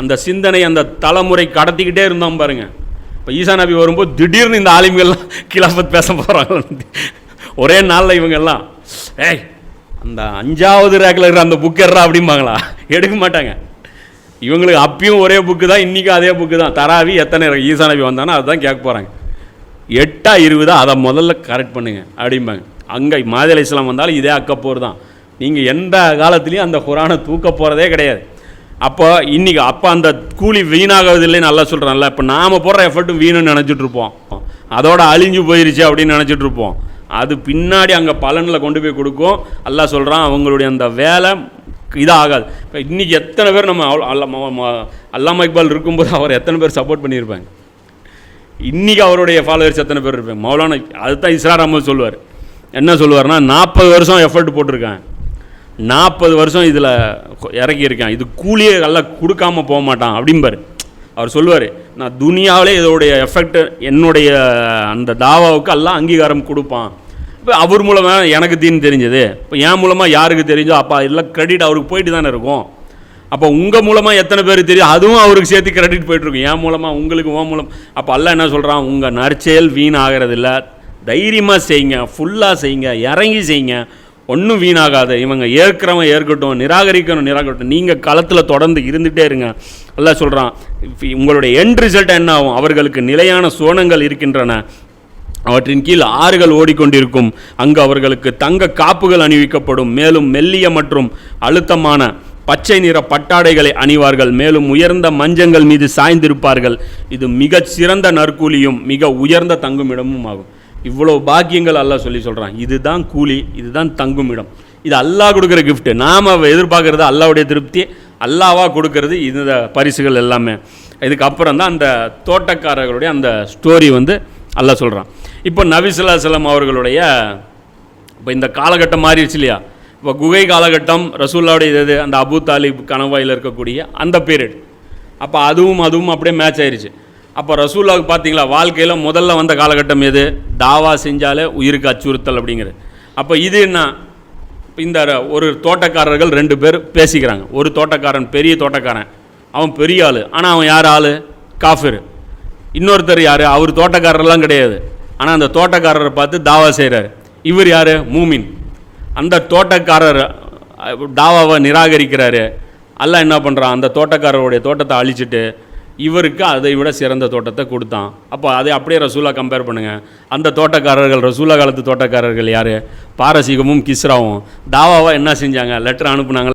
அந்த சிந்தனை அந்த தலைமுறை கடத்திக்கிட்டே இருந்தோம் பாருங்க. இப்போ ஈசா நபி வரும்போது திடீர்னு இந்த ஆலிம்கள்லாம் கிலாஃபத் பேச போகிறாங்க ஒரே நாளில் இவங்கெல்லாம் ஏய் அந்த அஞ்சாவது ரேக்கில் இருக்கிற அந்த புக் எறா அப்படிம்பாங்களா? எடுக்க மாட்டாங்க. இவங்களுக்கு அப்பயும் ஒரே புக்கு தான் இன்றைக்கும் அதே புக்கு தான். தராவி எத்தனை இருக்கு? ஈசா நபி வந்தானோ அதுதான் கேட்க போகிறாங்க எட்டா இருபதா அதை முதல்ல கரெக்ட் பண்ணுங்க அப்படிம்பாங்க. அங்கே மாதிரி இஸ்லாம் வந்தாலும் இதே அக்கப்போர் தான். நீங்கள் எந்த காலத்துலேயும் அந்த குரானை தூக்க போகிறதே கிடையாது. அப்போ இன்றைக்கி அப்போ அந்த கூலி வீணாகிறது இல்லைன்னு நல்லா சொல்கிறான்ல இப்போ நாம் போடுற எஃபர்ட்டும் வீணுன்னு நினச்சிட்ருப்போம் அதோட அழிஞ்சு போயிருச்சு அப்படின்னு நினச்சிட்ருப்போம் அது பின்னாடி அங்கே பலனில் கொண்டு போய் கொடுக்கும். எல்லாம் சொல்கிறான் அவங்களுடைய அந்த வேலை இதாகாது. இப்போ இன்றைக்கி எத்தனை பேர் நம்ம அவ்வளோ அல்லா ம- அல்லாமா இக்பால் இருக்கும்போது அவர் எத்தனை பேர் சப்போர்ட் பண்ணியிருப்பாங்க? இன்றைக்கி அவருடைய ஃபாலோவர்ஸ் எத்தனை பேர் இருப்பாங்க? மௌலானா அதுதான் இஸ்ரார் அஹமது சொல்லுவார். என்ன சொல்லுவார்னா நாற்பது வருஷம் எஃபர்ட் போட்டிருக்கேன் நாற்பது வருஷம் இதில் இறக்கியிருக்கேன் இது கூலியே எல்லாம் கொடுக்காம போக மாட்டான் அப்படிம்பார். அவர் சொல்லுவார் நான் துனியாவிலே இதோடைய எஃபெக்ட் என்னுடைய அந்த தாவாவுக்கு எல்லாம் அங்கீகாரம் கொடுப்பான். இப்போ அவர் மூலமாக எனக்கு தீன் தெரிஞ்சது. இப்போ என் மூலமாக யாருக்கு தெரிஞ்சோ அப்போ எல்லாம் கிரெடிட் அவருக்கு போயிட்டு தானே இருக்கும். அப்போ உங்கள் மூலமாக எத்தனை பேர் தெரியும்? அதுவும் அவருக்கு சேர்த்து கிரெடிட் போயிட்டுருக்கும் என் மூலமாக உங்களுக்கு உன் மூலம். அப்போ அல்ல என்ன சொல்கிறான் உங்கள் நற்செயல் வீண் ஆகிறதில்ல தைரியமாக செய்யுங்க ஃபுல்லாக செய்யுங்க இறங்கி செய்யுங்க. ஒன்றும் வீணாகாது. இவங்க ஏற்கிறவன் ஏற்கட்டும் நிராகரிக்கணும் நிராகட்டும் நீங்கள் களத்தில் தொடர்ந்து இருந்துகிட்டே இருங்க. எல்லாம் சொல்கிறான் உங்களுடைய எண்ட் ரிசல்ட் என்ன ஆகும்? அவர்களுக்கு நிலையான சோனங்கள் இருக்கின்றன. அவற்றின் கீழ் ஆறுகள் ஓடிக்கொண்டிருக்கும். அங்கு அவர்களுக்கு தங்க காப்புகள் அணிவிக்கப்படும். மேலும் மெல்லிய மற்றும் அழுத்தமான பச்சை நிற பட்டாடைகளை அணிவார்கள். மேலும் உயர்ந்த மஞ்சங்கள் மீது சாய்ந்திருப்பார்கள். இது மிகச் சிறந்த நற்கூலியும் மிக உயர்ந்த தங்குமிடமும் ஆகும். இவ்வளோ பாக்கியங்கள் அல்லா சொல்லி சொல்கிறான் இதுதான் கூலி இதுதான் தங்கும் இடம் இது அல்லாஹ் கொடுக்குற கிஃப்ட்டு நாம் எதிர்பார்க்குறது அல்லாவுடைய திருப்தி அல்லாவாக கொடுக்கறது இந்த பரிசுகள் எல்லாமே. இதுக்கப்புறம் தான் அந்த தோட்டக்காரர்களுடைய அந்த ஸ்டோரி வந்து அல்லாஹ் சொல்கிறான் இப்போ நபிசுல்லா செல்லம் அவர்களுடைய இப்போ இந்த காலகட்டம் மாறிடுச்சு இல்லையா? இப்போ குகை காலகட்டம் ரசூல்லாவுடைய இது அந்த அபு தாலிப் கணவாயில் இருக்கக்கூடிய அந்த பீரியட் அப்போ அதுவும் அதுவும் அப்படியே மேட்ச் ஆயிடுச்சு அப்போ ரசூல்லாவுக்கு பார்த்தீங்களா வாழ்க்கையில் முதல்ல வந்த காலகட்டம் எது? தாவா செஞ்சாலே உயிருக்கு அச்சுறுத்தல் அப்படிங்கிறது. அப்போ இது என்ன? இந்த ர- ஒரு தோட்டக்காரர்கள் ரெண்டு பேர் பேசிக்கிறாங்க. ஒரு தோட்டக்காரன் பெரிய தோட்டக்காரன். அவன் பெரிய ஆள். ஆனால் அவன் யார் ஆள்? காஃபிர். இன்னொருத்தர் யார்? அவர் தோட்டக்காரர்லாம் கிடையாது. ஆனால் அந்த தோட்டக்காரரை பார்த்து தாவா செய்கிறார் இவர் யார்? மூமின். அந்த தோட்டக்காரர் தாவாவை நிராகரிக்கிறாரு. எல்லாம் என்ன பண்ணுறான் அந்த தோட்டக்காரருடைய தோட்டத்தை அழிச்சிட்டு இவருக்கு அதை விட சிறந்த தோட்டத்தை கொடுத்தான். அப்போ அதை அப்படியே ரசூலா கம்பேர் பண்ணுங்கள் அந்த தோட்டக்காரர்கள் ரசூலா காலத்து தோட்டக்காரர்கள் யார்? பாரசீகமும் கிஸ்ராவும். தாவாவை என்ன செஞ்சாங்க? லெட்டர் அனுப்புனாங்க.